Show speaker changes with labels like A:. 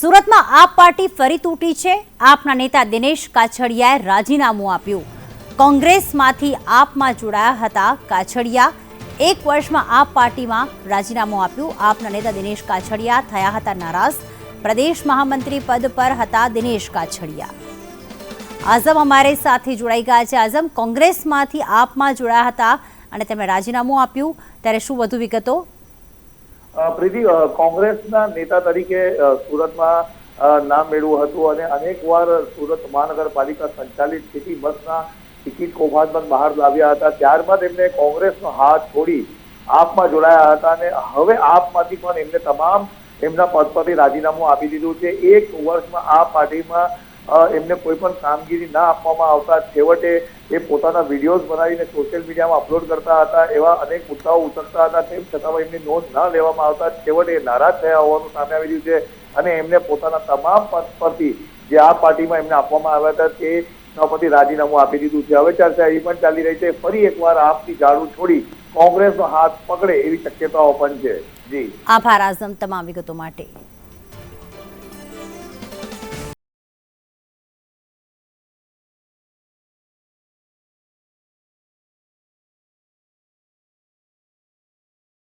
A: સુરતમાં આપ પાર્ટી ફરી તૂટી છે. આપના નેતા દિનેશ કાછડિયાએ રાજીનામું આપ્યું. કોંગ્રેસમાંથી આપમાં જોડાયા હતા કાછડિયા. એક વર્ષમાં આપ પાર્ટીમાં રાજીનામું આપ્યું. આપના નેતા દિનેશ કાછડિયા થયા હતા નારાજ. પ્રદેશ મહામંત્રી પદ પર હતા દિનેશ કાછડિયા. આઝમ અમારે સાથે જોડાઈ ગયા છે. આઝમ, કોંગ્રેસમાંથી આપમાં જોડાયા હતા અને તેમણે રાજીનામું આપ્યું. ત્યારે શું વધુ વિગતો
B: પ્રીતિ કોંગ્રેસના નેતા તરીકે સુરતમાં નામ મેળવ્યું હતું અને અનેકવાર સુરત મહાનગરપાલિકા સંચાલિત સિટી બસના ટિકિટ કૌભાંડ બહાર લાવ્યા હતા. ત્યારબાદ એમને કોંગ્રેસનો હાથ છોડી આપમાં જોડાયા હતા અને હવે આપમાંથી પણ એમને તમામ એમના પદ પરથી રાજીનામું આપી દીધું છે. એક વર્ષમાં આ પાર્ટીમાં એમને કોઈ પણ કામગીરી ના આપવામાં આવતા છેવટે એ પોતાના વિડીયોઝ બનાવીને સોશિયલ મીડિયામાં અપલોડ કરતા હતા, એવા અનેક મુદ્દાઓ ઉતરતા હતા, તેમ છતાં એમની નોંધ ના લેવામાં આવતા છેવટે નારાજ થયા હોવાનું સામે આવી રહ્યું છે અને એમને પોતાના તમામ પદ પરથી જે આ પાર્ટીમાં એમને આપવામાં આવ્યા હતા તે પરથી રાજીનામું આપી દીધું છે. હવે ચર્ચા એ પણ ચાલી રહી છે, ફરી એકવાર આપની ઝાડુ છોડી કોંગ્રેસનો હાથ પકડે એવી શક્યતાઓ પણ છે. જી.
A: આભાર, આઝમ તમામ વિગતો માટે.